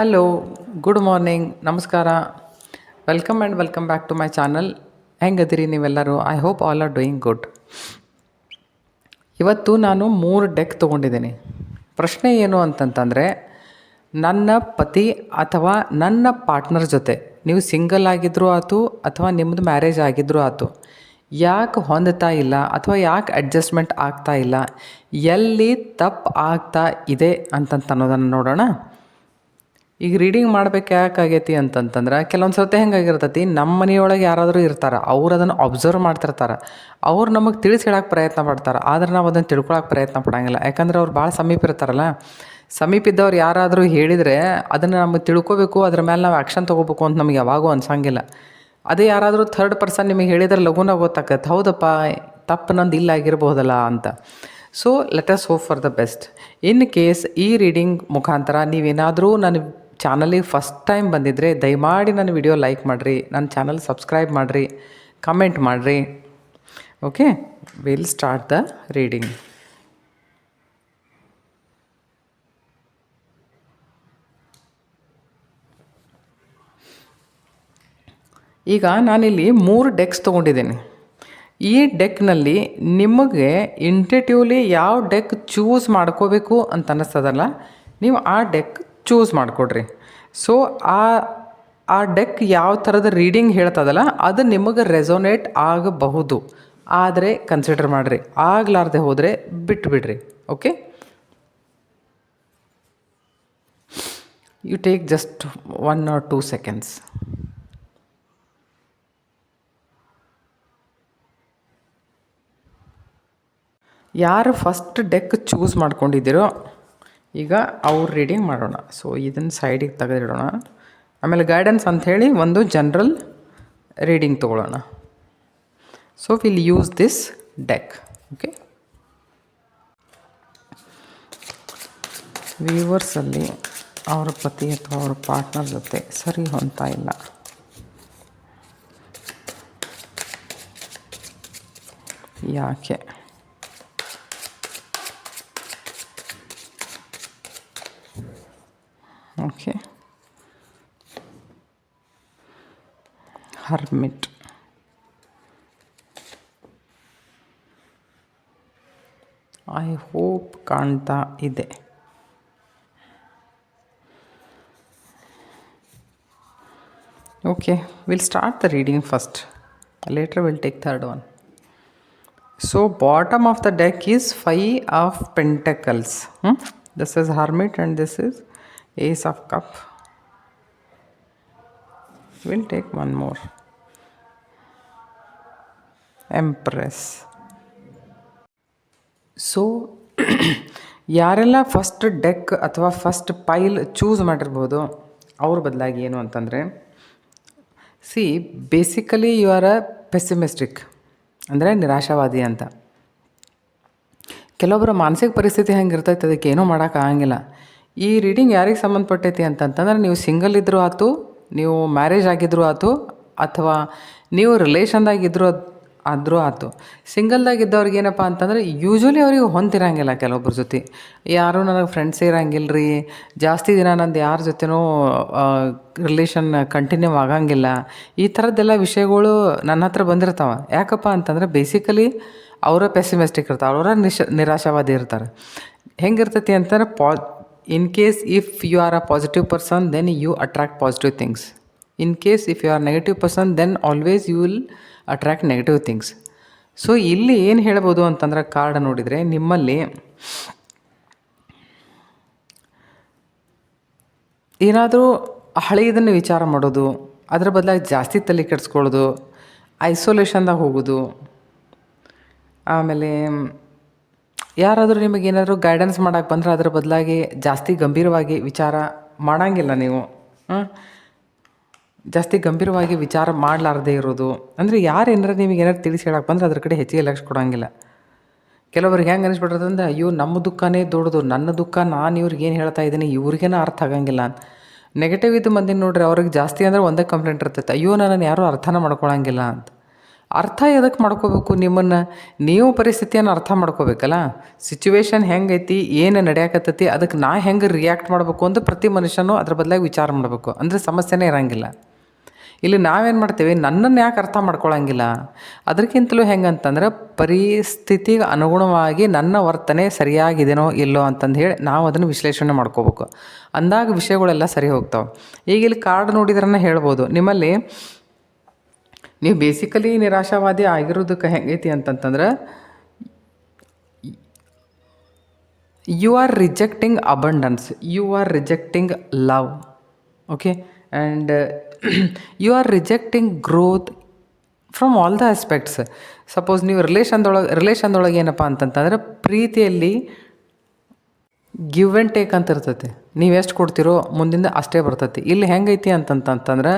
Hello good morning ನಮಸ್ಕಾರ. Welcome and welcome back to my channel ಹೆಂಗದಿರಿ ನೀವೆಲ್ಲರೂ? I hope all are doing good ಇವತ್ತು ನಾನು ಮೂರು deck ತೊಗೊಂಡಿದ್ದೀನಿ. ಪ್ರಶ್ನೆ ಏನು ಅಂತಂತಂದರೆ, ನನ್ನ ಪತಿ ಅಥವಾ ನನ್ನ ಪಾರ್ಟ್ನರ್ ಜೊತೆ ನೀವು ಸಿಂಗಲ್ ಆಗಿದ್ದರೂ ಆಯ್ತು ಅಥವಾ ನಿಮ್ಮದು ಮ್ಯಾರೇಜ್ ಆಗಿದ್ದರೂ ಆಯ್ತು ಯಾಕೆ ಹೊಂದುತ್ತಾ ಇಲ್ಲ ಅಥವಾ ಯಾಕೆ ಅಡ್ಜಸ್ಟ್ಮೆಂಟ್ ಆಗ್ತಾ ಇಲ್ಲ, ಎಲ್ಲಿ ತಪ್ಪು ಆಗ್ತಾ ಇದೆ ಅಂತಂತ ಅನ್ನೋದನ್ನು ನೋಡೋಣ. ಈಗ ರೀಡಿಂಗ್ ಮಾಡ್ಬೇಕು ಯಾಕಾಗೈತಿ ಅಂತಂತಂದ್ರೆ ಕೆಲವೊಂದು ಸರ್ತಿ ಹೆಂಗಾಗಿರ್ತೈತಿ ನಮ್ಮ ಮನೆಯೊಳಗೆ ಯಾರಾದರೂ ಇರ್ತಾರೆ, ಅವ್ರು ಅದನ್ನು ಅಬ್ಸರ್ವ್ ಮಾಡ್ತಿರ್ತಾರೆ. ಅವ್ರು ನಮಗೆ ತಿಳಿಸಿ ಹೇಳೋಕೆ ಪ್ರಯತ್ನ ಪಡ್ತಾರೆ, ಆದರೆ ನಾವು ಅದನ್ನು ತಿಳ್ಕೊಳಕ್ಕೆ ಪ್ರಯತ್ನ ಪಡೋಂಗಿಲ್ಲ. ಯಾಕಂದ್ರೆ ಅವ್ರು ಭಾಳ ಸಮೀಪ ಇರ್ತಾರಲ್ಲ, ಸಮೀಪ ಇದ್ದವ್ರು ಯಾರಾದರೂ ಹೇಳಿದರೆ ಅದನ್ನು ನಮಗೆ ತಿಳ್ಕೊಬೇಕು, ಅದ್ರ ಮೇಲೆ ನಾವು ಆ್ಯಕ್ಷನ್ ತೊಗೋಬೇಕು ಅಂತ ನಮಗೆ ಯಾವಾಗೂ ಅನ್ಸಂಗಿಲ್ಲ. ಅದೇ ಯಾರಾದರೂ ಥರ್ಡ್ ಪರ್ಸನ್ ನಿಮಗೆ ಹೇಳಿದ್ರೆ ಲಘುನ ಗೊತ್ತಾಗತ್ತೆ ಹೌದಪ್ಪ, ತಪ್ಪು ನಂದು ಇಲ್ಲ ಆಗಿರ್ಬೋದಲ್ಲ ಅಂತ. So let us hope for the best in case ಈ ರೀಡಿಂಗ್ ಮುಖಾಂತರ ನೀವೇನಾದರೂ ನನ್ನ ಚಾನಲಿಗೆ ಫಸ್ಟ್ ಟೈಮ್ ಬಂದಿದ್ದರೆ ದಯಮಾಡಿ ನನ್ನ ವಿಡಿಯೋ ಲೈಕ್ ಮಾಡಿರಿ, ನನ್ನ ಚಾನಲ್ ಸಬ್ಸ್ಕ್ರೈಬ್ ಮಾಡಿರಿ ಕಮೆಂಟ್ ಮಾಡಿರಿ. Okay will start the reading ಈಗ ನಾನಿಲ್ಲಿ ಮೂರು ಡೆಕ್ಸ್ ತೊಗೊಂಡಿದ್ದೀನಿ. ಈ ಡೆಕ್ನಲ್ಲಿ ನಿಮಗೆ ಇಂಟೇಟಿವ್ಲಿ ಯಾವ ಡೆಕ್ ಚೂಸ್ ಮಾಡ್ಕೋಬೇಕು ಅಂತ ಅನ್ನಿಸ್ತದಲ್ಲ ನೀವು ಆ ಡೆಕ್ ಚೂಸ್ ಮಾಡಿಕೊಡ್ರಿ. ಸೊ ಆ ಆ ಡೆಕ್ ಯಾವ ಥರದ ರೀಡಿಂಗ್ ಹೇಳ್ತದಲ್ಲ, ಅದು ನಿಮಗೆ ರೆಸೊನೇಟ್ ಆಗಬಹುದು. ಆದರೆ ಕನ್ಸಿಡರ್ ಮಾಡಿರಿ. ಆಗಲಾರ್ದೆ ಹೋದರೆ ಬಿಟ್ಬಿಡ್ರಿ. Okay you take just one or two seconds ಯಾರು ಫಸ್ಟ್ ಡೆಕ್ ಚೂಸ್ ಮಾಡ್ಕೊಂಡಿದ್ದೀರೋ ಈಗ ಅವ್ರು ರೀಡಿಂಗ್ ಮಾಡೋಣ. ಸೊ ಇದನ್ನು ಸೈಡಿಗೆ ತೆಗೆದಿಡೋಣ. ಆಮೇಲೆ ಗೈಡೆನ್ಸ್ ಅಂಥೇಳಿ ಒಂದು ಜನರಲ್ ರೀಡಿಂಗ್ ತೊಗೊಳ್ಳೋಣ. So will use this deck okay ವ್ಯೂವರ್ಸಲ್ಲಿ ಅವರ ಪತಿ ಅಥವಾ ಅವರ ಪಾರ್ಟ್ನರ್ ಜೊತೆ ಸರಿ ಹೊಂದ್ತಾ ಇಲ್ಲ. ಯಾಕೆ? ಓಕೆ ಹರ್ಮಿಟ್ ಐ ಹೋಪ್ ಕಾಣ್ತಾ ಇದೆ okay will start the reading first later will take third one so bottom of the deck is five of pentacles this is hermit and this is ace of cup. We'll take one more. Empress. So ಯಾರೆಲ್ಲ first deck ಅಥವಾ first pile choose ಮಾಡಿರ್ಬೋದು, ಅವ್ರ ಬದಲಾಗಿ ಏನು ಅಂತಂದರೆ see basically you are a pessimistic ಅಂದರೆ ನಿರಾಶಾವಾದಿ ಅಂತ. ಕೆಲವೊಬ್ಬರ ಮಾನಸಿಕ ಪರಿಸ್ಥಿತಿ ಹೆಂಗಿರ್ತೈತೆ, ಅದಕ್ಕೆ ಏನೂ ಮಾಡೋಕ್ಕಾಗಂಗಿಲ್ಲ ಈ ರೀಡಿಂಗ್ ಯಾರಿಗೆ ಸಂಬಂಧಪಟ್ಟೈತಿ ಅಂತಂತಂದ್ರೆ ನೀವು ಸಿಂಗಲ್ ಇದ್ದರೂ ಆಯ್ತು ನೀವು ಮ್ಯಾರೇಜ್ ಆಗಿದ್ದರೂ ಆಯ್ತು ಅಥವಾ ನೀವು ರಿಲೇಷನ್ದಾಗಿದ್ದರೂ ಆದರೂ ಆಯ್ತು ಸಿಂಗಲ್ದಾಗ ಇದ್ದವ್ರಿಗೆ ಏನಪ್ಪ ಅಂತಂದ್ರೆ ಯೂಶ್ವಲಿ ಅವ್ರಿಗೆ ಹೊಂತಿರಂಗಿಲ್ಲ ಕೆಲವೊಬ್ಬರ ಜೊತೆ. ಯಾರೂ ನನಗೆ ಫ್ರೆಂಡ್ಸ್ ಇರಂಗಿಲ್ಲ ರೀ ಜಾಸ್ತಿ ದಿನ ನಂದು ಯಾರ ಜೊತೆನೂ ರಿಲೇಷನ್ ಕಂಟಿನ್ಯೂ ಆಗಂಗಿಲ್ಲ. ಈ ಥರದ್ದೆಲ್ಲ ವಿಷಯಗಳು ನನ್ನ ಹತ್ರ ಬಂದಿರ್ತಾವೆ. ಯಾಕಪ್ಪ ಅಂತಂದ್ರೆ ಬೇಸಿಕಲಿ ಅವರ ಪೆಸಿಮೆಸ್ಟಿಕ್ ಇರ್ತಾರೆ ಅವರ ನಿಶ, ನಿರಾಶಾವಾದಿ ಇರ್ತಾರೆ. ಹೆಂಗಿರ್ತೈತಿ ಅಂತಂದ್ರೆ ಪಾ in case if you are a positive person then you attract positive things in case if you are negative person then always you will attract negative things so ಇಲ್ಲಿ ಏನು ಹೇಳ್ಬೋದು ಅಂತಂದ್ರೆ ಕಾರ್ಡ್ ನೋಡಿದರೆ ನಿಮ್ಮಲ್ಲಿ ಏನಾದರೂ ಹಳೆಯದನ್ನು ವಿಚಾರ ಮಾಡೋದು ಅದ್ರ ಬದಲಾಗಿ ಜಾಸ್ತಿ ತಲೆ ಕೆಡಿಸ್ಕೊಳ್ಳೋದು ಐಸೋಲೇಷನ್ದಾಗ ಹೋಗೋದು ಆಮೇಲೆ ಯಾರಾದರೂ ನಿಮಗೆ ಏನಾದರೂ ಗೈಡೆನ್ಸ್ ಮಾಡೋಕೆ ಬಂದ್ರೆ ಅದ್ರ ಬದಲಾಗಿ ಜಾಸ್ತಿ ಗಂಭೀರವಾಗಿ ವಿಚಾರ ಮಾಡೋಂಗಿಲ್ಲ ನೀವು. ಜಾಸ್ತಿ ಗಂಭೀರವಾಗಿ ವಿಚಾರ ಮಾಡಲಾರ್ದೇ ಇರೋದು. ಅಂದರೆ ಯಾರು ಏನಾರು ನಿಮಗೆ ಏನಾರು ತಿಳಿಸಿ ಹೇಳಕ್ಕೆ ಬಂದ್ರೆ ಅದ್ರ ಕಡೆ ಹೆಚ್ಚಿಗೆ ಲಕ್ಷ ಕೊಡೋಂಗಿಲ್ಲ. ಕೆಲವ್ರಿಗೆ ಹೆಂಗೆ ಅನಿಸ್ಬಿಡ್ತದಂದ್ರೆ ಅಯ್ಯೋ, ನಮ್ಮ ದುಃಖನೇ ದೊಡ್ಡದು, ನನ್ನ ದುಃಖ, ನಾನು ಇವ್ರಿಗೆ ಏನು ಹೇಳ್ತಾ ಇದ್ದೀನಿ, ಇವ್ರಿಗೇನ ಅರ್ಥ ಆಗಂಗಿಲ್ಲ ನೆಗೆಟಿವ್ ಇದ್ದು ಮಂದಿ ನೋಡ್ರಿ, ಅವ್ರಿಗೆ ಜಾಸ್ತಿ ಅಂದ್ರೆ ಒಂದೇ ಕಂಪ್ಲೇಂಟ್ ಇರ್ತೈತೆ. ಅಯ್ಯೋ ನನ್ನನ್ನು ಯಾರೂ ಅರ್ಥನ ಮಾಡ್ಕೊಳಂಗಿಲ್ಲ ಅಂತ. ಅರ್ಥ ಎದಕ್ಕೆ ಮಾಡ್ಕೋಬೇಕು ನಿಮ್ಮನ್ನು? ನೀವು ಪರಿಸ್ಥಿತಿಯನ್ನು ಅರ್ಥ ಮಾಡ್ಕೋಬೇಕಲ್ಲ? ಸಿಚುವೇಶನ್ ಹೆಂಗೈತಿ, ಏನು ನಡೆಯಕತ್ತೈತಿ ಅದಕ್ಕೆ ನಾ ಹೆಂಗೆ ರಿಯಾಕ್ಟ್ ಮಾಡಬೇಕು ಅಂತ ಪ್ರತಿ ಮನುಷ್ಯನೂ ಅದ್ರ ಬದಲಾಗಿ ವಿಚಾರ ಮಾಡಬೇಕು. ಅಂದರೆ ಸಮಸ್ಯೆನೇ ಇರೋಂಗಿಲ್ಲ. ಇಲ್ಲಿ ನಾವೇನು ಮಾಡ್ತೀವಿ? ನನ್ನನ್ನು ಯಾಕೆ ಅರ್ಥ ಮಾಡ್ಕೊಳ್ಳೋಂಗಿಲ್ಲ ಅದಕ್ಕಿಂತಲೂ ಹೆಂಗಂತಂದ್ರೆ ಪರಿಸ್ಥಿತಿಗೆ ಅನುಗುಣವಾಗಿ ನನ್ನ ವರ್ತನೆ ಸರಿಯಾಗಿದೆನೋ ಇಲ್ಲೋ ಅಂತಂದು ಹೇಳಿ ನಾವು ಅದನ್ನು ವಿಶ್ಲೇಷಣೆ ಮಾಡ್ಕೋಬೇಕು. ಅಂದಾಗ ವಿಷಯಗಳೆಲ್ಲ ಸರಿ ಹೋಗ್ತಾವೆ. ಈಗ ಇಲ್ಲಿ ಕಾರ್ಡ್ ನೋಡಿದ್ರನ್ನ ಹೇಳ್ಬೋದು. ನಿಮ್ಮಲ್ಲಿ ನೀವು ಬೇಸಿಕಲಿ ನಿರಾಶಾವಾದಿ ಆಗಿರೋದಕ್ಕೆ ಹೆಂಗೈತಿ ಅಂತಂತಂದ್ರೆ you are rejecting abundance you are rejecting love okay and you are rejecting growth from all the aspects suppose ನೀವು ರಿಲೇಷನ್ದೊಳಗೆ ರಿಲೇಷನ್ದೊಳಗೆ ಏನಪ್ಪ ಅಂತಂತಂದ್ರೆ, ಪ್ರೀತಿಯಲ್ಲಿ ಗಿವ್ ಆ್ಯಂಡ್ ಟೇಕ್ ಅಂತ ಇರ್ತೈತಿ. ನೀವು ಎಷ್ಟು ಕೊಡ್ತೀರೋ ಮುಂದಿಂದ ಅಷ್ಟೇ ಬರ್ತೈತಿ. ಇಲ್ಲಿ ಹೆಂಗೈತಿ ಅಂತಂತಂತಂದ್ರೆ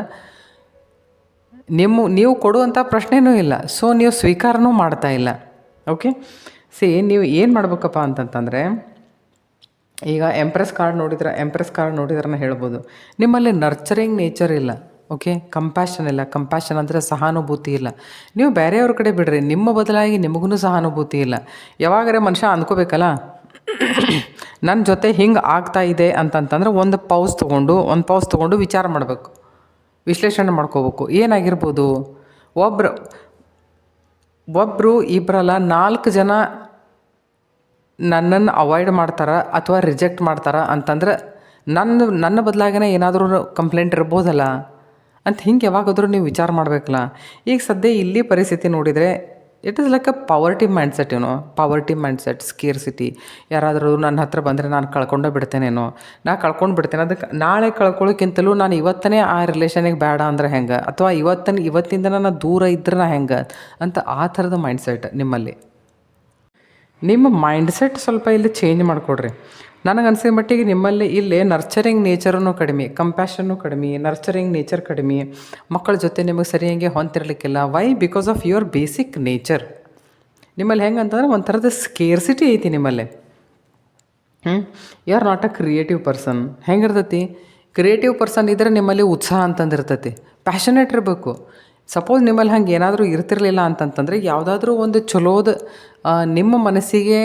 ನಿಮ್ಮ, ನೀವು ಕೊಡುವಂಥ ಪ್ರಶ್ನೆನೂ ಇಲ್ಲ. ಸೊ ನೀವು ಸ್ವೀಕಾರನೂ ಮಾಡ್ತಾ ಇಲ್ಲ. ಓಕೆ ಸಿ ನೀವು ಏನು ಮಾಡ್ಬೇಕಪ್ಪ ಅಂತಂತಂದರೆ, ಈಗ ಎಂಪ್ರೆಸ್ ಕಾರ್ಡ್ ನೋಡಿದ್ರೆ ಎಂಪ್ರೆಸ್ ಕಾರ್ಡ್ ನೋಡಿದ್ರೆ ಹೇಳ್ಬೋದು. ನಿಮ್ಮಲ್ಲಿ ನರ್ಚರಿಂಗ್ ನೇಚರ್ ಇಲ್ಲ. ಓಕೆ ಕಂಪ್ಯಾಷನ್ ಇಲ್ಲ. ಕಂಪ್ಯಾಷನ್ ಅಂದರೆ ಸಹಾನುಭೂತಿ ಇಲ್ಲ. ನೀವು ಬೇರೆಯವ್ರ ಕಡೆ ಬಿಡ್ರಿ. ನಿಮ್ಮ ಬದಲಾಗಿ ನಿಮಗೂ ಸಹಾನುಭೂತಿ ಇಲ್ಲ. ಯಾವಾಗರೆ ಮನುಷ್ಯ ಅಂದ್ಕೋಬೇಕಲ್ಲ? ನನ್ನ ಜೊತೆ ಹಿಂಗೆ ಆಗ್ತಾ ಇದೆ ಅಂತಂತಂದ್ರೆ ಒಂದು ಪೌಸ್ ತೊಗೊಂಡು, ಒಂದು ಪೌಸ್ ತೊಗೊಂಡು ವಿಚಾರ ಮಾಡಬೇಕು. ವಿಶ್ಲೇಷಣೆ ಮಾಡ್ಕೋಬೇಕು. ಏನಾಗಿರ್ಬೋದು? ಒಬ್ರು ಒಬ್ಬರು ಇಬ್ಬರಲ್ಲ ನಾಲ್ಕು ಜನ ನನ್ನನ್ನು ಅವಾಯ್ಡ್ ಮಾಡ್ತಾರೆ ಅಥವಾ ರಿಜೆಕ್ಟ್ ಮಾಡ್ತಾರೆ ಅಂತಂದ್ರೆ ನನ್ನ ನನ್ನ ಬದಲಾಗಿನ ಏನಾದರೂ ಕಂಪ್ಲೇಂಟ್ ಇರ್ಬೋದಲ್ಲ? ಅಂತ ಹಿಂಗೆ ಯಾವಾಗಾದರೂ ನೀವು ವಿಚಾರ ಮಾಡಬೇಕಲ್ಲ? ಈಗ ಸದ್ಯ ಇಲ್ಲಿ ಪರಿಸ್ಥಿತಿ ನೋಡಿದರೆ it is like a poverty mindset ಏನೋ ಪವರ್ಟಿ ಮೈಂಡ್ಸೆಟ್ ಸ್ಕೇರ್ ಸಿಟಿ ಯಾರಾದರೂ ನನ್ನ ಹತ್ರ ಬಂದರೆ ನಾನು ಕಳ್ಕೊಂಡೇ ಬಿಡ್ತೇನೇನೋ ನಾ ಕಳ್ಕೊಂಡು ಬಿಡ್ತೇನೆ. ಅದಕ್ಕೆ ನಾಳೆ ಕಳ್ಕೊಳ್ಳೋಕ್ಕಿಂತಲೂ ನಾನು ಇವತ್ತನೇ ಆ ರಿಲೇಷನಿಗೆ ಬೇಡ ಅಂದ್ರೆ ಹೆಂಗೆ? ಅಥವಾ ಇವತ್ತನ, ಇವತ್ತಿಂದ ನಾನು ದೂರ ಇದ್ರೆ ನಾ ಹೆಂಗೆ? ಅಂತ ಆ ಥರದ ಮೈಂಡ್ಸೆಟ್ ನಿಮ್ಮಲ್ಲಿ. ನಿಮ್ಮ ಮೈಂಡ್ಸೆಟ್ ಸ್ವಲ್ಪ ಇಲ್ಲಿ ಚೇಂಜ್ ಮಾಡಿಕೊಡ್ರಿ. ನನಗೆ ಅನ್ಸಿದ ಮಟ್ಟಿಗೆ ನಿಮ್ಮಲ್ಲಿ ಇಲ್ಲಿ ನರ್ಚರಿಂಗ್ ನೇಚರನ್ನು ಕಡಿಮೆ ಕಂಪ್ಯಾಷನ್ನು ಕಡಿಮೆ ನರ್ಚರಿಂಗ್ ನೇಚರ್ ಕಡಿಮೆ. ಮಕ್ಕಳ ಜೊತೆ ನಿಮಗೆ ಸರಿಯಾಗಿ ಹೊಂತಿರ್ಲಿಕ್ಕಿಲ್ಲ why because of your basic nature ನಿಮ್ಮಲ್ಲಿ ಹೆಂಗೆ ಅಂತಂದ್ರೆ ಒಂಥರದ ಸ್ಕೇರ್ಸಿಟಿ ಐತಿ ನಿಮ್ಮಲ್ಲಿ. ಹ್ಞೂ you are not a creative person ಹೆಂಗಿರ್ತೈತಿ? ಕ್ರಿಯೇಟಿವ್ ಪರ್ಸನ್ ಇದ್ದರೆ ನಿಮ್ಮಲ್ಲಿ ಉತ್ಸಾಹ ಅಂತಂದಿರ್ತೈತಿ. ಪ್ಯಾಷನೇಟ್ ಇರಬೇಕು. ಸಪೋಸ್ ನಿಮ್ಮಲ್ಲಿ ಹಂಗೆ ಏನಾದರೂ ಇರ್ತಿರ್ಲಿಲ್ಲ ಅಂತಂತಂದರೆ ಯಾವುದಾದ್ರೂ ಒಂದು ಚಲೋದ ನಿಮ್ಮ ಮನಸ್ಸಿಗೆ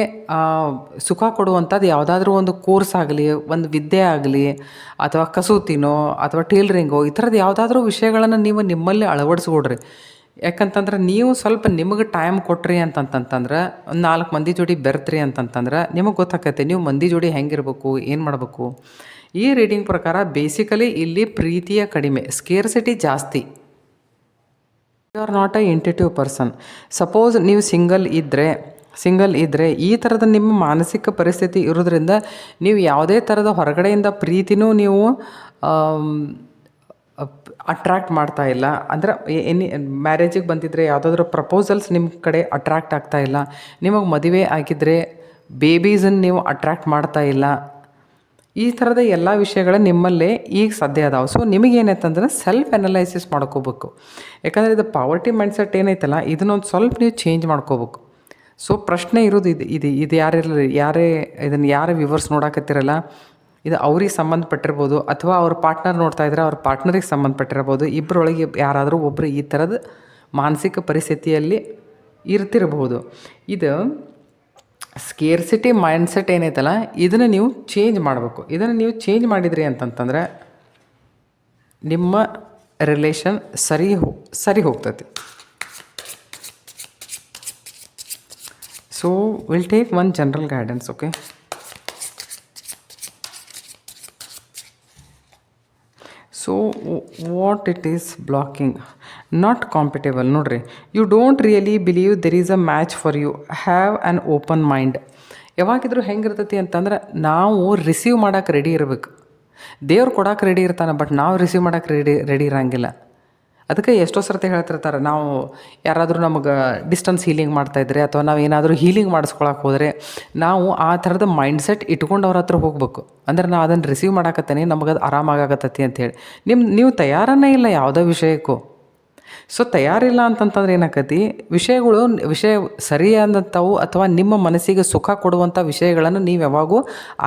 ಸುಖ ಕೊಡುವಂಥದ್ದು ಯಾವುದಾದ್ರೂ ಒಂದು ಕೋರ್ಸ್ ಆಗಲಿ, ಒಂದು ವಿದ್ಯೆ ಆಗಲಿ, ಅಥವಾ ಕಸೂತಿನೋ, ಅಥವಾ ಟೇಲ್ರಿಂಗೋ, ಈ ಥರದ್ದು ಯಾವುದಾದ್ರೂ ವಿಷಯಗಳನ್ನು ನೀವು ನಿಮ್ಮಲ್ಲಿ ಅಳವಡಿಸ್ಕೊಡ್ರಿ. ಯಾಕಂತಂದ್ರೆ ನೀವು ಸ್ವಲ್ಪ ನಿಮಗೆ ಟೈಮ್ ಕೊಟ್ರಿ ಅಂತಂತಂತಂದ್ರೆ, ಒಂದು ನಾಲ್ಕು ಮಂದಿ ಜೋಡಿ ಬೆರೆತ್ರಿ ಅಂತಂತಂದ್ರೆ ನಿಮಗೆ ಗೊತ್ತಾಕೈತೆ ನೀವು ಮಂದಿ ಜೋಡಿ ಹೆಂಗಿರಬೇಕು, ಏನು ಮಾಡಬೇಕು. ಈ ರೀಡಿಂಗ್ ಪ್ರಕಾರ ಬೇಸಿಕಲಿ ಇಲ್ಲಿ ಪ್ರೀತಿಯ ಕಡಿಮೆ ಸ್ಕೇರ್ಸಿಟಿ ಜಾಸ್ತಿ. You are not a intuitive person suppose ನೀವು ಸಿಂಗಲ್ ಇದ್ದರೆ ಸಿಂಗಲ್ ಇದ್ದರೆ ಈ ಥರದ ನಿಮ್ಮ ಮಾನಸಿಕ ಪರಿಸ್ಥಿತಿ ಇರೋದ್ರಿಂದ ನೀವು ಯಾವುದೇ ಥರದ ಹೊರಗಡೆಯಿಂದ ಪ್ರೀತಿನೂ ನೀವು ಅಟ್ರ್ಯಾಕ್ಟ್ ಮಾಡ್ತಾ ಇಲ್ಲ. ಅಂದರೆ ಎನಿ ಮ್ಯಾರೇಜಿಗೆ ಬಂದಿದ್ದರೆ ಯಾವುದಾದ್ರೂ ಪ್ರಪೋಸಲ್ಸ್ ನಿಮ್ಮ ಕಡೆ ಅಟ್ರ್ಯಾಕ್ಟ್ ಆಗ್ತಾ ಇಲ್ಲ. ನಿಮಗೆ ಮದುವೆ ಆಗಿದ್ದರೆ ಬೇಬೀಸನ್ನು ನೀವು ಅಟ್ರ್ಯಾಕ್ಟ್ ಮಾಡ್ತಾ ಇಲ್ಲ. ಈ ಥರದ ಎಲ್ಲ ವಿಷಯಗಳು ನಿಮ್ಮಲ್ಲೇ ಈಗ ಸದ್ಯ ಅದಾವೆ. ಸೊ ನಿಮಗೇನೈತಂದ್ರೆ ಸೆಲ್ಫ್ ಅನಲೈಸಿಸ್ ಮಾಡ್ಕೋಬೇಕು. ಯಾಕಂದರೆ ಇದು ಪಾವರ್ಟಿ ಮೈಂಡ್ಸೆಟ್ ಏನೈತಲ್ಲ ಇದನ್ನೊಂದು ಸ್ವಲ್ಪ ನೀವು ಚೇಂಜ್ ಮಾಡ್ಕೋಬೇಕು. ಸೊ ಪ್ರಶ್ನೆ ಇರೋದು ಇದು ಇದು ಇದು ಯಾರಿರಲಿ ಯಾರೇ ಇದನ್ನು ಯಾರೇ ವಿವರ್ಸ್ ನೋಡಕತ್ತಿರಲ್ಲ, ಇದು ಅವ್ರಿಗೆ ಸಂಬಂಧಪಟ್ಟಿರ್ಬೋದು ಅಥವಾ ಅವ್ರ ಪಾರ್ಟ್ನರ್ ನೋಡ್ತಾ ಇದ್ರೆ ಅವ್ರ ಪಾರ್ಟ್ನರಿಗೆ ಸಂಬಂಧಪಟ್ಟಿರ್ಬೋದು ಇಬ್ಬರೊಳಗೆ ಯಾರಾದರೂ ಒಬ್ಬರು ಈ ಥರದ ಮಾನಸಿಕ ಪರಿಸ್ಥಿತಿಯಲ್ಲಿ ಇರ್ತಿರಬಹುದು ಇದು ಸ್ಕೇರ್ಸಿಟಿ ಮೈಂಡ್ಸೆಟ್ ಏನೈತಲ್ಲ ಇದನ್ನು ನೀವು ಚೇಂಜ್ ಮಾಡಬೇಕು. ಇದನ್ನು ನೀವು ಚೇಂಜ್ ಮಾಡಿದ್ರಿ ಅಂತಂತಂದರೆ, ನಿಮ್ಮ ರಿಲೇಷನ್ ಸರಿ ಹೋ, ಸರಿ ಹೋಗ್ತೈತಿ. So will take one general guidance okay so what it is blocking not compatible ನೋಡ್ರಿ you don't really believe there is a match for you have an open mind ಯಾವಾಗಿದ್ರೂ ಹೆಂಗಿರ್ತೈತಿ ಅಂತಂದ್ರೆ, ನಾವು ರಿಸೀವ್ ಮಾಡೋಕೆ ರೆಡಿ ಇರಬೇಕು. ದೇವ್ರು ಕೊಡೋಕೆ ರೆಡಿ ಇರ್ತಾನೆ but ನಾವು ರಿಸೀವ್ ಮಾಡೋಕೆ ರೆಡಿ ರೆಡಿ ಇರೋಂಗಿಲ್ಲ. ಅದಕ್ಕೆ ಎಷ್ಟೋ ಸರ್ತಿ ಹೇಳ್ತಿರ್ತಾರೆ, ನಾವು ಯಾರಾದರೂ ನಮಗೆ ಡಿಸ್ಟೆನ್ಸ್ ಹೀಲಿಂಗ್ ಮಾಡ್ತಾಯಿದ್ರೆ ಅಥವಾ ನಾವು ಏನಾದರೂ ಹೀಲಿಂಗ್ ಮಾಡಿಸ್ಕೊಳಕ್ಕೆ ಹೋದರೆ, ನಾವು ಆ ಥರದ ಮೈಂಡ್ಸೆಟ್ ಇಟ್ಕೊಂಡು ಅವ್ರ ಹತ್ರ ಹೋಗ್ಬೇಕು. ಅಂದರೆ ನಾ ಅದನ್ನು ರಿಸೀವ್ ಮಾಡಾಕತ್ತೇನೆ, ನಮಗೆ ಅದು ಆರಾಮಾಗತ್ತತಿ ಹೇಳಿ. ನಿಮ್ಮ ನೀವು ತಯಾರನೇ ಇಲ್ಲ ಯಾವುದೋ ವಿಷಯಕ್ಕೂ. ಸೊ ತಯಾರಿಲ್ಲ ಅಂತಂತಂದ್ರೆ ಏನಾಕತಿ ವಿಷಯಗಳು ವಿಷಯ ಸರಿಯಾದಂಥವು ಅಥವಾ ನಿಮ್ಮ ಮನಸ್ಸಿಗೆ ಸುಖ ಕೊಡುವಂಥ ವಿಷಯಗಳನ್ನು ನೀವು ಯಾವಾಗೂ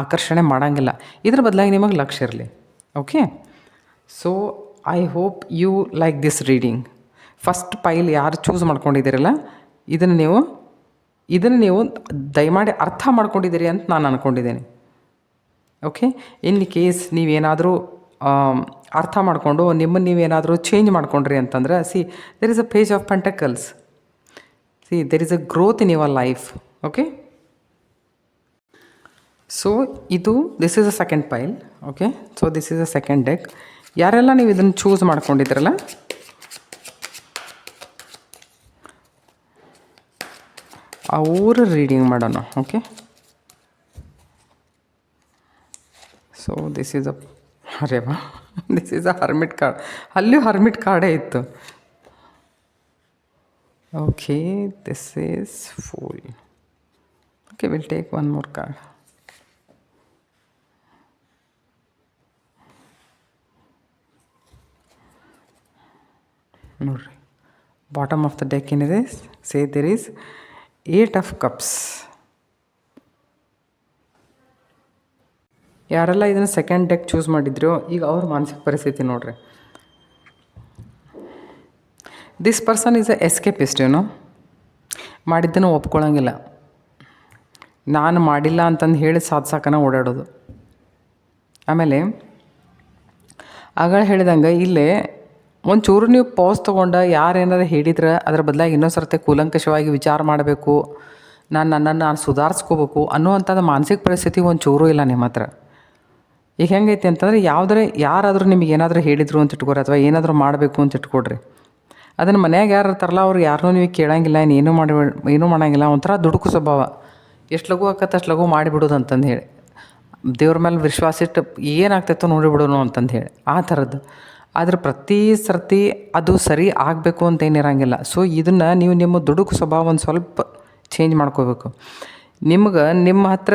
ಆಕರ್ಷಣೆ ಮಾಡೋಂಗಿಲ್ಲ. ಇದ್ರ ಬದಲಾಗಿ ನಿಮಗೆ ಲಕ್ಷ್ಯ ಇರಲಿ. Okay so I hope you like this reading first pile ಯಾರು ಚೂಸ್ ಮಾಡ್ಕೊಂಡಿದ್ದೀರಲ್ಲ? ಇದನ್ನು ನೀವು ಇದನ್ನು ನೀವು ದಯಮಾಡಿ ಅರ್ಥ ಮಾಡ್ಕೊಂಡಿದ್ದೀರಿ ಅಂತ ನಾನು ಅಂದ್ಕೊಂಡಿದ್ದೀನಿ ಓಕೆ ಇನ್ ಕೇಸ್ ನೀವೇನಾದರೂ ಅರ್ಥ ಮಾಡಿಕೊಂಡು ನಿಮ್ಮನ್ನು ನೀವೇನಾದರೂ ಚೇಂಜ್ ಮಾಡಿಕೊಂಡ್ರಿ ಅಂತಂದ್ರೆ see there is a page of pentacles see there is a growth in your life okay so ಇದು this is a second pile okay so this is a second deck ಯಾರೆಲ್ಲ ನೀವು ಇದನ್ನು ಚೂಸ್ ಮಾಡ್ಕೊಂಡಿದ್ರಲ್ಲ? ಅವರು reading ಮಾಡೋಣ okay so this is a ಅರೆ ವಾ this is a hermit card ಅಲ್ಲಿಯೂ ಹರ್ಮಿಟ್ ಕಾರ್ಡೇ ಇತ್ತು okay this is full okay will take one more card ನೋಡ್ರಿ ಬಾಟಮ್ ಆಫ್ ದ ಡೆಕ್ ಏನಿದೆ say there is eight of cups ಯಾರೆಲ್ಲ ಇದನ್ನು second deck choose ಮಾಡಿದ್ರು, ಈಗ ಅವ್ರ ಮಾನಸಿಕ ಪರಿಸ್ಥಿತಿ ನೋಡ್ರಿ. This person is a escapist ಏನೋ ಮಾಡಿದ್ದನ್ನು ಒಪ್ಕೊಳ್ಳೋಂಗಿಲ್ಲ ನಾನು ಮಾಡಿಲ್ಲ ಅಂತಂದು ಹೇಳಿ ಸಾಧ್ಸಾಕನ ಓಡಾಡೋದು. ಆಮೇಲೆ ಆಗಳ ಹೇಳಿದಂಗೆ ಇಲ್ಲೇ ಒಂಚೂರು ನೀವು ಪಾಸ್ ತೊಗೊಂಡು ಯಾರೇನಾರು ಹೇಳಿದ್ರೆ ಅದ್ರ ಬದಲಾಗಿ ಇನ್ನೊಂದು ಸರ್ತಿ ಕೂಲಂಕಷವಾಗಿ ವಿಚಾರ ಮಾಡಬೇಕು, ನಾನು ನನ್ನನ್ನು ನಾನು ಸುಧಾರಿಸ್ಕೋಬೇಕು ಅನ್ನುವಂಥದ್ದು ಮಾನಸಿಕ ಪರಿಸ್ಥಿತಿ ಒಂಚೂರು ಇಲ್ಲ ನಿಮ್ಮ ಹತ್ರ ಈಗ ಹೆಂಗೈತಿ ಅಂತಂದ್ರೆ ಯಾವುದ್ರೆ ಯಾರಾದರೂ ನಿಮಗೆ ಏನಾದರೂ ಹೇಳಿದರು ಅಂತ ಇಟ್ಕೊರಿ ಅಥವಾ ಏನಾದರೂ ಮಾಡಬೇಕು ಅಂತ ಇಟ್ಕೊಡ್ರಿ. ಅದನ್ನು ಮನ್ಯಾಗ ಯಾರು ಇರ್ತಾರಲ್ಲ ಅವ್ರು ಯಾರನ್ನೂ ನೀವು ಕೇಳಂಗಿಲ್ಲ ಏನು ಏನೂ ಮಾಡಿ, ಏನೂ ಮಾಡೋಂಗಿಲ್ಲ, ಒಂಥರ ದುಡುಕು ಸ್ವಭಾವ. ಎಷ್ಟು ಲಘು ಆಕತ್ತೆ ಅಷ್ಟು ಲಘು ಮಾಡಿಬಿಡೋದು ಅಂತಂದು ಹೇಳಿ. ದೇವ್ರ ಮೇಲೆ ವಿಶ್ವಾಸ ಇಟ್ಟು ಏನಾಗ್ತೈತೋ ನೋಡಿಬಿಡೋನು ಅಂತಂದು ಹೇಳಿ. ಆ ಥರದ್ದು ಆದ್ರೆ ಪ್ರತಿ ಸರ್ತಿ ಅದು ಸರಿ ಆಗಬೇಕು ಅಂತ ಏನಿರಂಗಿಲ್ಲ ಸೊ ಇದನ್ನು ನೀವು ನಿಮ್ಮ ದುಡುಕು ಸ್ವಭಾವ ಒಂದು ಸ್ವಲ್ಪ ಚೇಂಜ್ ಮಾಡ್ಕೋಬೇಕು. ನಿಮ್ಗೆ ನಿಮ್ಮ ಹತ್ರ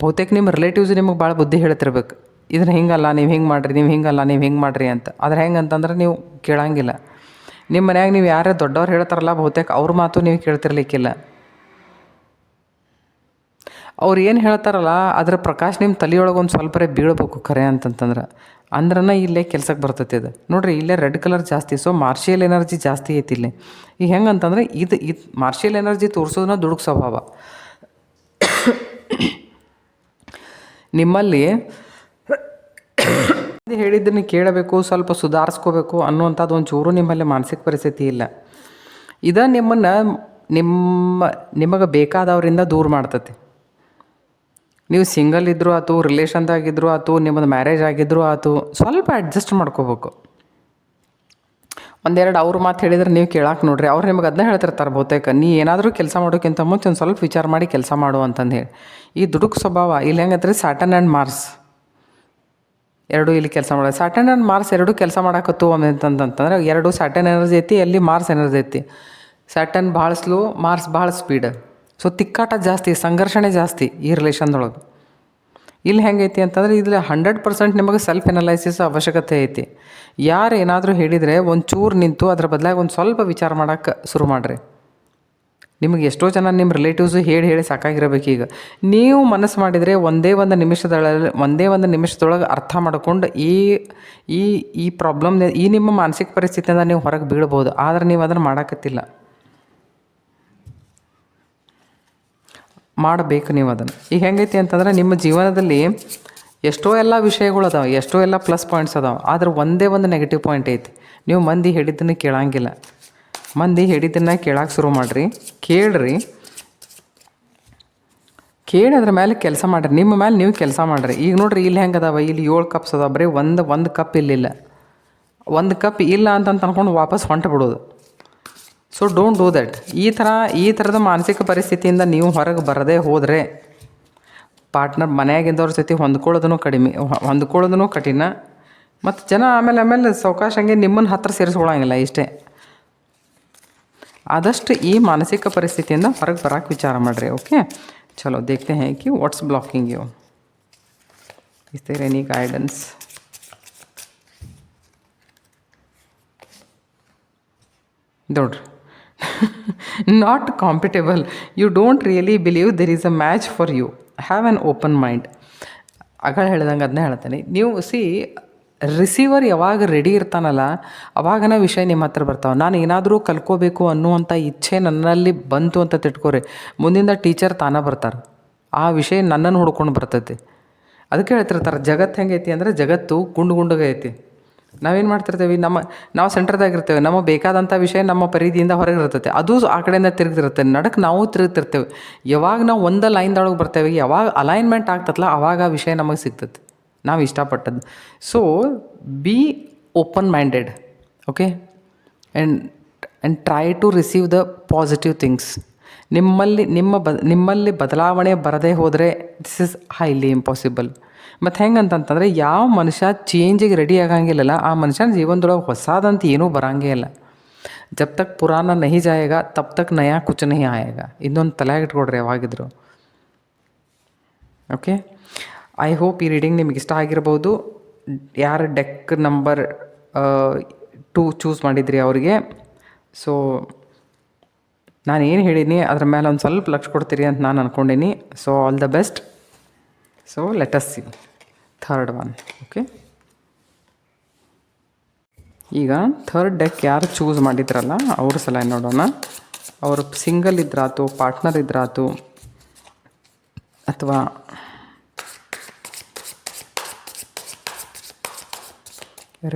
ಬಹುತೇಕ ನಿಮ್ಮ ರಿಲೇಟಿವ್ಸ್ ನಿಮಗೆ ಭಾಳ ಬುದ್ಧಿ ಹೇಳ್ತಿರ್ಬೇಕು. ಇದನ್ನ ಹಿಂಗಲ್ಲ, ನೀವು ಹಿಂಗೆ ಮಾಡಿರಿ, ನೀವು ಹಿಂಗಲ್ಲ, ನೀವು ಹಿಂಗೆ ಮಾಡಿರಿ ಅಂತ. ಆದ್ರೆ ಹೆಂಗೆ ಅಂತಂದ್ರೆ ನೀವು ಕೇಳಂಗಿಲ್ಲ. ನಿಮ್ಮ ಮನ್ಯಾಗ ನೀವು ಯಾರೇ ದೊಡ್ಡವ್ರು ಹೇಳ್ತಾರಲ್ಲ, ಬಹುತೇಕ ಅವ್ರ ಮಾತು ನೀವು ಕೇಳ್ತಿರ್ಲಿಕ್ಕಿಲ್ಲ. ಅವ್ರು ಏನು ಹೇಳ್ತಾರಲ್ಲ, ಅದ್ರ ಪ್ರಕಾಶ್ ನಿಮ್ಮ ತಲೆಯೊಳಗೆ ಒಂದು ಸ್ವಲ್ಪರೇ ಬೀಳ್ಬೇಕು ಖರೆ ಅಂತಂತಂದ್ರೆ. ಅಂದ್ರನ ಇಲ್ಲೇ ಕೆಲ್ಸಕ್ಕೆ ಬರ್ತೈತೆ ಇದು ನೋಡ್ರಿ, ಇಲ್ಲೇ ರೆಡ್ ಕಲರ್ ಜಾಸ್ತಿ, ಸೊ ಮಾರ್ಷಿಯಲ್ ಎನರ್ಜಿ ಜಾಸ್ತಿ ಐತಿ ಇಲ್ಲಿ. ಈಗ ಹೆಂಗೆ ಅಂತಂದ್ರೆ ಇದು ಇದು ಮಾರ್ಷಿಯಲ್ ಎನರ್ಜಿ ತೋರಿಸೋದನ್ನ ದುಡುಕ್ ಸ್ವಭಾವ. ನಿಮ್ಮಲ್ಲಿ ಹೇಳಿದ್ದನ್ನು ಕೇಳಬೇಕು, ಸ್ವಲ್ಪ ಸುಧಾರಿಸ್ಕೋಬೇಕು ಅನ್ನುವಂಥದ್ದು ಒಂದು ಚೂರು ನಿಮ್ಮಲ್ಲಿ ಮಾನಸಿಕ ಪರಿಸ್ಥಿತಿ ಇಲ್ಲ. ಇದು ನಿಮ್ಮನ್ನು ನಿಮ್ಮ, ನಿಮಗೆ ಬೇಕಾದವರಿಂದ ದೂರ ಮಾಡ್ತತಿ. ನೀವು ಸಿಂಗಲ್ ಇದ್ದರೂ ಆಯ್ತು ರಿಲೇಷನ್ದಾಗಿದ್ದರೂ ಆಯ್ತು ನಿಮ್ಮದು ಮ್ಯಾರೇಜ್ ಆಗಿದ್ದರೂ ಆಯ್ತು ಸ್ವಲ್ಪ ಅಡ್ಜಸ್ಟ್ ಮಾಡ್ಕೋಬೇಕು. ಒಂದೆರಡು ಅವ್ರ ಮಾತು ಹೇಳಿದ್ರೆ ನೀವು ಕೇಳಕ್ಕೆ ನೋಡ್ರಿ. ಅವ್ರು ನಿಮಗೆ ಅದನ್ನ ಹೇಳ್ತಿರ್ತಾರೆ ಬಹುತೇಕ. ನೀ ಏನಾದರೂ ಕೆಲಸ ಮಾಡೋಕ್ಕಿಂತ ಮುಂಚೆ ಒಂದು ಸ್ವಲ್ಪ ವಿಚಾರ ಮಾಡಿ ಕೆಲಸ ಮಾಡು ಅಂತಂದು ಹೇಳಿ. ಈ ದುಡುಕು ಸ್ವಭಾವ ಇಲ್ಲಿ ಹೆಂಗಂದ್ರೆ ಸ್ಯಾಟನ್ ಆ್ಯಂಡ್ ಮಾರ್ಸ್ ಎರಡು ಇಲ್ಲಿ ಕೆಲಸ ಮಾಡೋದು ಸ್ಯಾಟನ್ ಆ್ಯಂಡ್ ಮಾರ್ಸ್ ಎರಡು ಕೆಲಸ ಮಾಡಕತ್ತು ಅಂತಂತಂದ್ರೆ ಎರಡು ಸ್ಯಾಟನ್ ಎನರ್ಜಿ ಐತಿ ಅಲ್ಲಿ ಮಾರ್ಸ್ ಎನರ್ಜಿ ಐತಿ. ಸ್ಯಾಟನ್ ಭಾಳ ಸ್ಲೋ ಮಾರ್ಸ್ ಭಾಳ ಸ್ಪೀಡ್ ಸೊ ತಿಕ್ಕಾಟ ಜಾಸ್ತಿ, ಸಂಘರ್ಷಣೆ ಜಾಸ್ತಿ ಈ ರಿಲೇಷನ್ದೊಳಗೆ ಇಲ್ಲಿ ಹೆಂಗೈತಿ ಅಂತಂದ್ರೆ ಇಲ್ಲಿ ಹಂಡ್ರೆಡ್ ಪರ್ಸೆಂಟ್ ನಿಮಗೆ ಸೆಲ್ಫ್ ಎನಲೈಸಿಸ್ ಅವಶ್ಯಕತೆ ಐತಿ. ಯಾರು ಏನಾದರೂ ಹೇಳಿದರೆ ಒಂದು ಚೂರು ನಿಂತು ಅದ್ರ ಬದಲಾಗಿ ಒಂದು ಸ್ವಲ್ಪ ವಿಚಾರ ಮಾಡೋಕ್ಕೆ ಶುರು ಮಾಡಿರಿ. ನಿಮಗೆ ಎಷ್ಟೋ ಜನ ನಿಮ್ಮ ರಿಲೇಟಿವ್ಸು ಹೇಳಿ ಹೇಳಿ ಸಾಕಾಗಿರಬೇಕು ಈಗ. ನೀವು ಮನಸ್ಸು ಮಾಡಿದರೆ ಒಂದೇ ಒಂದು ನಿಮಿಷದೊಳಗೆ ಒಂದೇ ಒಂದು ನಿಮಿಷದೊಳಗೆ ಅರ್ಥ ಮಾಡ್ಕೊಂಡು ಈ ಈ ಈ ಪ್ರಾಬ್ಲಮ್ ಈ ನಿಮ್ಮ ಮಾನಸಿಕ ಪರಿಸ್ಥಿತಿಯಿಂದ ನೀವು ಹೊರಗೆ ಬೀಳ್ಬೋದು. ಆದರೆ ನೀವು ಅದನ್ನು ಮಾಡೋಕತ್ತಿಲ್ಲ. ಮಾಡಬೇಕು ನೀವು ಅದನ್ನು. ಈಗ ಹೆಂಗೈತಿ ಅಂತಂದ್ರೆ ನಿಮ್ಮ ಜೀವನದಲ್ಲಿ ಎಷ್ಟೋ ಎಲ್ಲ ವಿಷಯಗಳು ಅದಾವೆ, ಎಷ್ಟೋ ಎಲ್ಲ ಪ್ಲಸ್ ಪಾಯಿಂಟ್ಸ್ ಅದಾವೆ, ಆದ್ರೆ ಒಂದೇ ಒಂದು ನೆಗೆಟಿವ್ ಪಾಯಿಂಟ್ ಐತಿ. ನೀವು ಮಂದಿ ಹೇಳಿದ್ದನ್ನು ಕೇಳಂಗಿಲ್ಲ. ಮಂದಿ ಹೇಳಿದ್ದನ್ನು ಕೇಳಕ್ಕೆ ಶುರು ಮಾಡಿರಿ, ಕೇಳ್ರಿ. ಕೇಳಿ ಅದ್ರ ಮೇಲೆ ಕೆಲಸ ಮಾಡಿರಿ, ನಿಮ್ಮ ಮೇಲೆ ನೀವು ಕೆಲಸ ಮಾಡಿರಿ. ಈಗ ನೋಡ್ರಿ ಇಲ್ಲಿ ಹೆಂಗೆ ಅದಾವೆ, ಇಲ್ಲಿ ಏಳು ಕಪ್ಸ್ ಅದಾವೆ, ಬರೀ ಒಂದು ಒಂದು ಕಪ್ ಇಲ್ಲಿಲ್ಲ. ಒಂದು ಕಪ್ ಇಲ್ಲ ಅಂತಂತ ಅನ್ಕೊಂಡು ವಾಪಸ್ ಹೊಂಟು ಬಿಡೋದು ಸೊ ಡೋಂಟ್ ಡೂ ದ್ಯಾಟ್ ಈ ಥರ, ಈ ಥರದ ಮಾನಸಿಕ ಪರಿಸ್ಥಿತಿಯಿಂದ ನೀವು ಹೊರಗೆ ಬರದೇ ಹೋದರೆ ಪಾರ್ಟ್ನರ್ ಮನೆಯಾಗಿದ್ದವ್ರ ಜೊತೆ ಹೊಂದ್ಕೊಳ್ಳೋದೂ ಕಡಿಮೆ ಹೊಂದ್ಕೊಳ್ಳೋದೂ ಕಠಿಣ. ಮತ್ತು ಜನ ಆಮೇಲೆ ಆಮೇಲೆ ಸಾವಕಾಶಂಗೆ ನಿಮ್ಮನ್ನು ಹತ್ತಿರ ಸೇರಿಸ್ಕೊಳ್ಳೋಂಗಿಲ್ಲ ಇಷ್ಟೇ. ಆದಷ್ಟು ಈ ಮಾನಸಿಕ ಪರಿಸ್ಥಿತಿಯಿಂದ ಹೊರಗೆ ಬರೋಕೆ ವಿಚಾರ ಮಾಡಿರಿ ಓಕೆ ಚಲೋ, ದೇಖ್ತೆ ಹ್ಯಾ ಕಿ what's blocking you is there any guidance ನೋಡ್ರಿ. Not compatible you don't really believe there is a match for you have an open mind ಆಗ ಹೇಳ್ದಂಗೆ ಅದನ್ನೇ ಹೇಳ್ತೀನಿ. ನೀವು ಸಿ ರಿಸೀವರ್ ಯಾವಾಗ ರೆಡಿ ಇರ್ತಾನಲ್ಲ, ಅವಾಗನ ವಿಷಯ ನಿಮ್ಮ ಹತ್ರ ಬರ್ತಾವೆ. ನಾನು ಏನಾದರೂ ಕಲ್ಕೋಬೇಕು ಅನ್ನುವಂಥ ಇಚ್ಛೆ ನನ್ನಲ್ಲಿ ಬಂತು ಅಂತ ತಿಟ್ಕೋರಿ. ಮುಂದಿಂದ ಟೀಚರ್ ತಾನೇ ಬರ್ತಾರೆ. ಆ ವಿಷಯ ನನ್ನನ್ನು ಹುಡ್ಕೊಂಡು ಬರ್ತೈತಿ. ಅದಕ್ಕೆ ಹೇಳ್ತಿರ್ತಾರೆ ಜಗತ್ತು ಹೆಂಗೈತಿ ಅಂದರೆ ಜಗತ್ತು ಗುಂಡು ಗುಂಡಗೆ ಐತಿ ನಾವೇನು ಮಾಡ್ತಿರ್ತೇವೆ? ನಮ್ಮ, ನಾವು ಸೆಂಟ್ರದಾಗ ಇರ್ತೇವೆ. ನಮಗೆ ಬೇಕಾದಂಥ ವಿಷಯ ನಮ್ಮ ಪರಿಧಿಯಿಂದ ಹೊರಗೆ ಇರ್ತೈತೆ. ಅದು ಆ ಕಡೆಯಿಂದ ತಿರುಗ್ತಿರುತ್ತೆ ನಡಕ್ಕೆ ನಾವು ತಿರುಗ್ತಿರ್ತೇವೆ. ಯಾವಾಗ ನಾವು ಒಂದು ಲೈನ್ದೊಳಗೆ ಬರ್ತೇವೆ, ಯಾವಾಗ ಅಲೈನ್ಮೆಂಟ್ ಆಗ್ತದಲ್ಲ ಆವಾಗ ಆ ವಿಷಯ ನಮಗೆ ಸಿಗ್ತದೆ ನಾವು ಇಷ್ಟಪಟ್ಟದ್ದು so be open minded okay and and try to receive the positive things ನಿಮ್ಮಲ್ಲಿ, ನಿಮ್ಮ ಬ, ನಿಮ್ಮಲ್ಲಿ ಬದಲಾವಣೆ ಬರದೇ ಹೋದರೆ ದಿಸ್ ಇಸ್ ಹೈಲಿ ಇಂಪಾಸಿಬಲ್ ಮತ್ತು ಹೆಂಗಂತಂತಂದರೆ ಯಾವ ಮನುಷ್ಯ ಚೇಂಜಿಗೆ ರೆಡಿ ಆಗಂಗಿಲ್ಲಲ್ಲ, ಆ ಮನುಷ್ಯನ ಜೀವನದೊಳಗೆ ಹೊಸದಂತ ಏನೂ ಬರಂಗೇ ಇಲ್ಲ. ಜಬ್ ತಕ್ ಪುರಾಣ ನಹಿ ಜಾಯೇಗ ತಬ್ ತಕ್ ನಯಾ ಕುಚ್ ನಹಿ ಆಯೇಗ. ಇನ್ನೊಂದು ತಲೆಯಾಗ ಇಟ್ಕೊಡ್ರಿ ಯಾವಾಗಿದ್ರು. ಓಕೆ ಐ ಹೋಪ್ ಈ ರೀಡಿಂಗ್ ನಿಮಗೆ ಇಷ್ಟ ಆಗಿರ್ಬೋದು. ಯಾರು ಡೆಕ್ ನಂಬರ್ ಟೂ ಚೂಸ್ ಮಾಡಿದ್ರಿ ಅವರಿಗೆ. ಸೊ ನಾನು ಏನು ಹೇಳೀನಿ ಅದ್ರ ಮೇಲೆ ಒಂದು ಸ್ವಲ್ಪ ಲಕ್ಷ ಕೊಡ್ತೀರಿ ಅಂತ ನಾನು ಅಂದ್ಕೊಂಡೀನಿ so all the best so let's see third one okay ಈಗ ಥರ್ಡ್ ಡೆಕ್ ಯಾರು ಚೂಸ್ ಮಾಡಿದ್ರಲ್ಲ, ಅವ್ರ ಸಲ ನೋಡೋಣ. ಅವರು ಸಿಂಗಲ್ ಇದ್ರಾತು ಪಾರ್ಟ್ನರ್ ಇದ್ರಾತು, ಅಥವಾ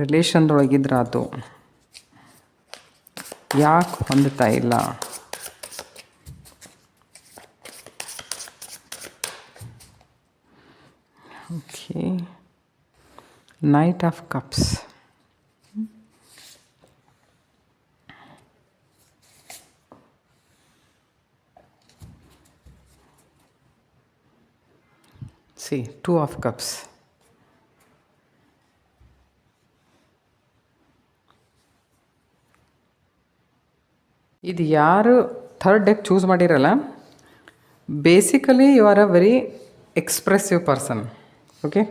ರಿಲೇಷನ್ದೊಳಗಿದ್ರಾತು ಯಾಕೆ ಹೊಂದುತ್ತಾ ಇಲ್ಲ okay knight of cups see two of cups ಇದು ಯಾರು ಥರ್ಡ್ ಡೆಕ್ ಚೂಸ್ ಮಾಡಿರಲ್ಲ? Basically you are a very expressive person okay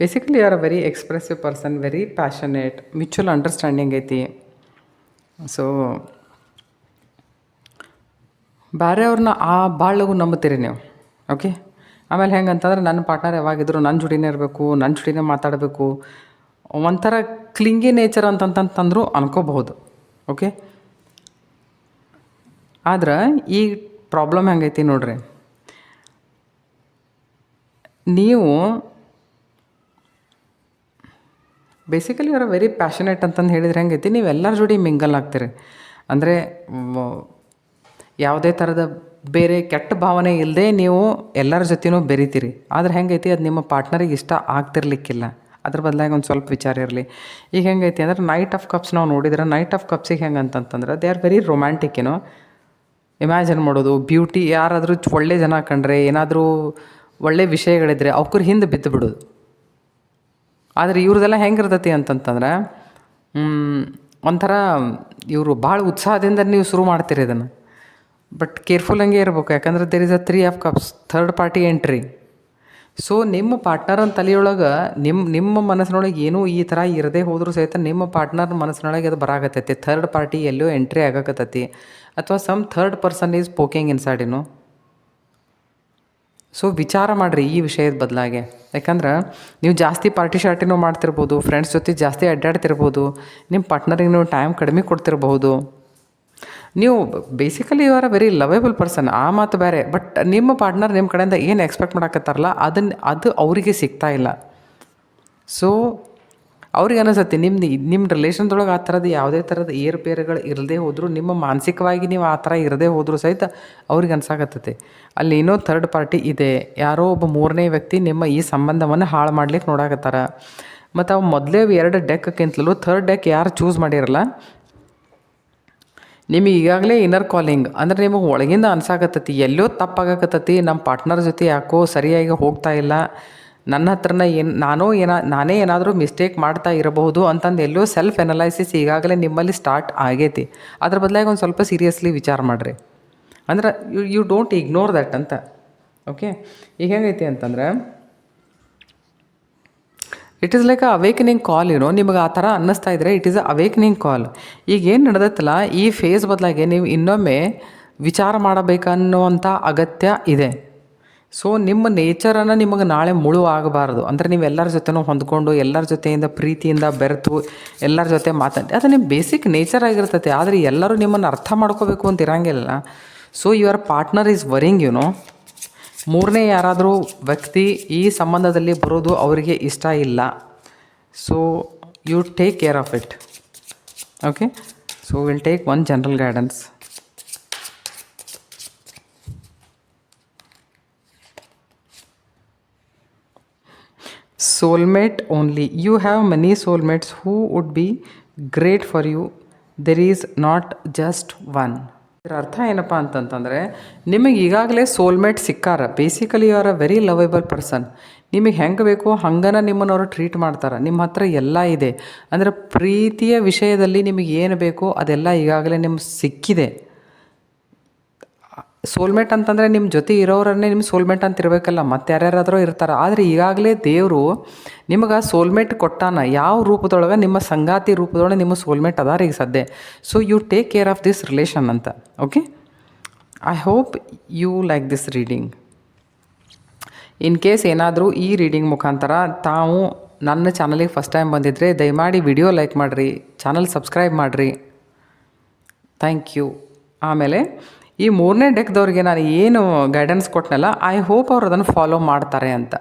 basically are a very expressive person very passionate mutual understanding ಐತಿ so ಬೇರೆಯವ್ರನ್ನ ಆ ಬಾಳಗೂ ನಂಬುತ್ತೀರಿ ನೀವು ಓಕೆ ಆಮೇಲೆ ಹೆಂಗೆ ಅಂತಂದ್ರೆ ನನ್ನ ಪಾರ್ಟ್ನರ್ ಯಾವಾಗಿದ್ರು ನನ್ನ ಜುಡಿನೇ ಇರಬೇಕು ನನ್ನ ಜುಡಿನೇ ಮಾತಾಡಬೇಕು, ಒಂಥರ ಕ್ಲಿಂಗಿ ನೇಚರ್ ಅಂತಂತಂತಂದ್ರು ಅನ್ಕೋಬಹುದು ಓಕೆ ಆದ್ರೆ ಈ ಪ್ರಾಬ್ಲಮ್ ಹೆಂಗೈತಿ ನೋಡ್ರಿ, ನೀವು ಬೇಸಿಕಲಿ ಅವರ ವೆರಿ ಪ್ಯಾಷನೇಟ್ ಅಂತಂದು ಹೇಳಿದ್ರೆ ಹೆಂಗೈತಿ? ನೀವು ಎಲ್ಲರ ಜೋಡಿ ಮಿಂಗಲ್ ಆಗ್ತೀರಿ. ಅಂದರೆ ಯಾವುದೇ ಥರದ ಬೇರೆ ಕೆಟ್ಟ ಭಾವನೆ ಇಲ್ಲದೆ ನೀವು ಎಲ್ಲರ ಜೊತೆನೂ ಬೆರಿತೀರಿ. ಆದರೆ ಹೆಂಗೈತಿ, ಅದು ನಿಮ್ಮ ಪಾರ್ಟ್ನರಿಗೆ ಇಷ್ಟ ಆಗ್ತಿರ್ಲಿಕ್ಕಿಲ್ಲ. ಅದ್ರ ಬದಲಾಗಿ ಒಂದು ಸ್ವಲ್ಪ ವಿಚಾರ ಇರಲಿ. ಈಗ ಹೆಂಗೈತಿ ಅಂದ್ರೆ ನೈಟ್ ಆಫ್ ಕಪ್ಸ್ ನಾವು ನೋಡಿದ್ರೆ ನೈಟ್ ಆಫ್ ಕಪ್ಸಿಗೆ ಹೆಂಗೆ ಅಂತಂತಂದ್ರೆ ದೇ ಆರ್ ವೆರಿ ರೊಮ್ಯಾಂಟಿಕ್ ಏನೋ ಇಮ್ಯಾಜಿನ್ ಮಾಡೋದು ಬ್ಯೂಟಿ ಯಾರಾದರೂ ಒಳ್ಳೆ ಜನ ಕಂಡ್ರೆ, ಏನಾದರೂ ಒಳ್ಳೆ ವಿಷಯಗಳಿದ್ರೆ ಅವ್ರ ಹಿಂದೆ ಬಿದ್ದು ಬಿಡೋದು. ಆದರೆ ಇವ್ರದೆಲ್ಲ ಹೆಂಗಿರ್ತೈತಿ ಅಂತಂತಂದ್ರೆ ಒಂಥರ ಇವರು ಭಾಳ ಉತ್ಸಾಹದಿಂದ ನೀವು ಶುರು ಮಾಡ್ತೀರಿ ಇದನ್ನು. ಬಟ್ ಕೇರ್ಫುಲ್ ಹಂಗೆ ಇರ್ಬೇಕು. ಯಾಕಂದ್ರೆ there is a three of cups third party entry so ನಿಮ್ಮ ಪಾರ್ಟ್ನರನ ತಲೆಯೊಳಗೆ ನಿಮ್ಮ ನಿಮ್ಮ ಮನಸ್ಸಿನೊಳಗೆ ಏನೂ ಈ ಥರ ಇರದೇ ಹೋದರೂ ಸಹಿತ ನಿಮ್ಮ ಪಾರ್ಟ್ನರ್ ಮನಸ್ಸಿನೊಳಗೆ ಅದು ಬರಾಕತ್ತೈತಿ. ಥರ್ಡ್ ಪಾರ್ಟಿ ಎಲ್ಲೋ ಎಂಟ್ರಿ ಆಗಕತ್ತೈತಿ. ಅಥವಾ some third person is poking inside ಏನು ಸೊ ವಿಚಾರ ಮಾಡಿರಿ ಈ ವಿಷಯದ ಬದಲಾಗೆ. ಯಾಕಂದ್ರೆ ನೀವು ಜಾಸ್ತಿ ಪಾರ್ಟಿ ಶಾರ್ಟಿನೂ ಮಾಡ್ತಿರ್ಬೋದು ಫ್ರೆಂಡ್ಸ್ ಜೊತೆ ಜಾಸ್ತಿ ಅಡ್ಡಾಡ್ತಿರ್ಬೋದು ನಿಮ್ಮ ಪಾರ್ಟ್ನರಿಗೆ ನೀವು ಟೈಮ್ ಕಡಿಮೆ ಕೊಡ್ತಿರ್ಬಹುದು. ನೀವು basically you are a very lovable person ಆ ಮಾತು ಬೇರೆ. ಬಟ್ ನಿಮ್ಮ ಪಾರ್ಟ್ನರ್ ನಿಮ್ಮ ಕಡೆಯಿಂದ ಏನು ಎಕ್ಸ್ಪೆಕ್ಟ್ ಮಾಡಕತ್ತಾರಲ್ಲ ಅದನ್ನು ಅದು ಅವರಿಗೆ ಸಿಗ್ತಾ ಇಲ್ಲ. ಸೊ ಅವ್ರಿಗೆ ಅನಿಸುತ್ತೆ ನಿಮ್ಮ ನಿಮ್ಮ ರಿಲೇಷನ್ದೊಳಗೆ ಆ ಥರದ ಯಾವುದೇ ಥರದ ಏರುಪೇರುಗಳು ಇರದೇ ಹೋದರೂ, ನಿಮ್ಮ ಮಾನಸಿಕವಾಗಿ ನೀವು ಆ ಥರ ಇರದೇ ಹೋದರೂ ಸಹಿತ ಅವ್ರಿಗೆ ಅನ್ಸಾಕತ್ತೈತಿ ಅಲ್ಲಿ ಏನೋ ಥರ್ಡ್ ಪಾರ್ಟಿ ಇದೆ. ಯಾರೋ ಒಬ್ಬ ಮೂರನೇ ವ್ಯಕ್ತಿ ನಿಮ್ಮ ಈ ಸಂಬಂಧವನ್ನು ಹಾಳು ಮಾಡ್ಲಿಕ್ಕೆ ನೋಡಾಕತ್ತಾರ. ಮತ್ತು ಅವು ಮೊದಲೇ ಎರಡು ಡೆಕ್ಕಿಂತಲೂ ಥರ್ಡ್ ಡೆಕ್ ಯಾರು ಚೂಸ್ ಮಾಡಿರಲ್ಲ, ನಿಮಗೆ ಈಗಾಗಲೇ ಇನ್ನರ್ ಕಾಲಿಂಗ್ ಅಂದರೆ ನಿಮಗೆ ಒಳಗಿಂದ ಅನ್ಸಾಕತ್ತೈತಿ ಎಲ್ಲೋ ತಪ್ಪಾಗಕತ್ತೈತಿ. ನಮ್ಮ ಪಾರ್ಟ್ನರ್ ಜೊತೆ ಯಾಕೋ ಸರಿಯಾಗಿ ಹೋಗ್ತಾ ಇಲ್ಲ. ನನ್ನ ಹತ್ರನ ಏನು, ನಾನೋ ಏನ, ನಾನೇ ಏನಾದರೂ ಮಿಸ್ಟೇಕ್ ಮಾಡ್ತಾ ಇರಬಹುದು ಅಂತಂದು ಎಲ್ಲೋ ಸೆಲ್ಫ್ ಎನಲೈಸಿಸ್ ಈಗಾಗಲೇ ನಿಮ್ಮಲ್ಲಿ ಸ್ಟಾರ್ಟ್ ಆಗೈತಿ. ಅದ್ರ ಬದಲಾಗಿ ಒಂದು ಸ್ವಲ್ಪ ಸೀರಿಯಸ್ಲಿ ವಿಚಾರ ಮಾಡಿರಿ. ಅಂದ್ರೆ you you don't ignore that ಅಂತ. ಓಕೆ ಈಗ ಹೆಂಗೈತಿ ಅಂತಂದ್ರೆ it is like uh awakening call ಏನೋ ನಿಮಗೆ ಆ ಥರ ಅನ್ನಿಸ್ತಾ ಇದ್ರೆ it is a awakening call ಈಗ ಏನು ನಡೆದತ್ತಲ್ಲ ಈ ಫೇಸ್ ಬದಲಾಗಿ ನೀವು ಇನ್ನೊಮ್ಮೆ ವಿಚಾರ ಮಾಡಬೇಕನ್ನುವಂಥ ಅಗತ್ಯ ಇದೆ. ಸೊ ನಿಮ್ಮ ನೇಚರನ್ನು ನಿಮಗೆ ನಾಳೆ ಮುಳು ಆಗಬಾರ್ದು ಅಂದರೆ ನೀವು ಎಲ್ಲರ ಜೊತೆನೂ ಹೊಂದ್ಕೊಂಡು, ಎಲ್ಲರ ಜೊತೆಯಿಂದ ಪ್ರೀತಿಯಿಂದ ಬೆರೆತು, ಎಲ್ಲರ ಜೊತೆ ಮಾತಾಡಿ, ಅದು ನಿಮ್ಮ ಬೇಸಿಕ್ ನೇಚರ್ ಆಗಿರ್ತೈತೆ. ಆದರೆ ಎಲ್ಲರೂ ನಿಮ್ಮನ್ನು ಅರ್ಥ ಮಾಡ್ಕೋಬೇಕು ಅಂತ ಇರಂಗಿಲ್ಲ. So your partner is worrying you know ಮೂರನೇ ಯಾರಾದರೂ ವ್ಯಕ್ತಿ ಈ ಸಂಬಂಧದಲ್ಲಿ ಬರೋದು ಅವರಿಗೆ ಇಷ್ಟ ಇಲ್ಲ. So you take care of it okay so will take one general guidance soulmate only. You have many soulmates who would be great for you. There is not just one. ಇದರ ಅರ್ಥ ಏನಪ್ಪ ಅಂತಂತಂದರೆ, ನಿಮಗೆ ಈಗಾಗಲೇ soulmate ಸಿಕ್ಕಾರ? Basically you are a very lovable person ನಿಮಗೆ ಹೆಂಗೆ ಬೇಕೋ ಹಂಗನ ನಿಮ್ಮನ್ನು ಅವರು ಟ್ರೀಟ್ ಮಾಡ್ತಾರೆ. ನಿಮ್ಮ ಹತ್ರ ಎಲ್ಲ ಇದೆ. ಅಂದರೆ ಪ್ರೀತಿಯ ವಿಷಯದಲ್ಲಿ ನಿಮಗೆ ಏನು ಬೇಕೋ ಅದೆಲ್ಲ ಈಗಾಗಲೇ ನಿಮ್ಗೆ ಸಿಕ್ಕಿದೆ. ಸೋಲ್ಮೇಟ್ ಅಂತಂದರೆ ನಿಮ್ಮ ಜೊತೆ ಇರೋರನ್ನೇ ನಿಮ್ಮ ಸೋಲ್ಮೇಟ್ ಅಂತ ಇರಬೇಕಲ್ಲ, ಮತ್ತೆ ಯಾರ್ಯಾರಾದರೂ ಇರ್ತಾರೆ. ಆದರೆ ಈಗಾಗಲೇ ದೇವರು ನಿಮಗೆ ಸೋಲ್ಮೇಟ್ ಕೊಟ್ಟಾನ. ಯಾವ ರೂಪದೊಳಗೆ? ನಿಮ್ಮ ಸಂಗಾತಿ ರೂಪದೊಳಗೆ ನಿಮ್ಮ ಸೋಲ್ಮೇಟ್ ಅದಾರ ಈಗ ಸದ್ಯ. So you take care of this relation ಅಂತ. Okay I hope you like this reading in case ಏನಾದರೂ ಈ ರೀಡಿಂಗ್ ಮುಖಾಂತರ ತಾವು ನನ್ನ ಚಾನಲಿಗೆ ಫಸ್ಟ್ ಟೈಮ್ ಬಂದಿದ್ದರೆ ದಯಮಾಡಿ ವಿಡಿಯೋ ಲೈಕ್ ಮಾಡಿರಿ ಚಾನಲ್ ಸಬ್ಸ್ಕ್ರೈಬ್ ಮಾಡಿರಿ. ಥ್ಯಾಂಕ್ ಯು ಆಮೇಲೆ ಈ ಮೂರನೇ ಡೆಕ್ದವ್ರಿಗೆ ನಾನು ಏನು ಗೈಡೆನ್ಸ್ ಕೊಟ್ಟನಲ್ಲ ಐ ಹೋಪ್ ಅವ್ರು ಅದನ್ನು ಫಾಲೋ ಮಾಡ್ತಾರೆ ಅಂತ.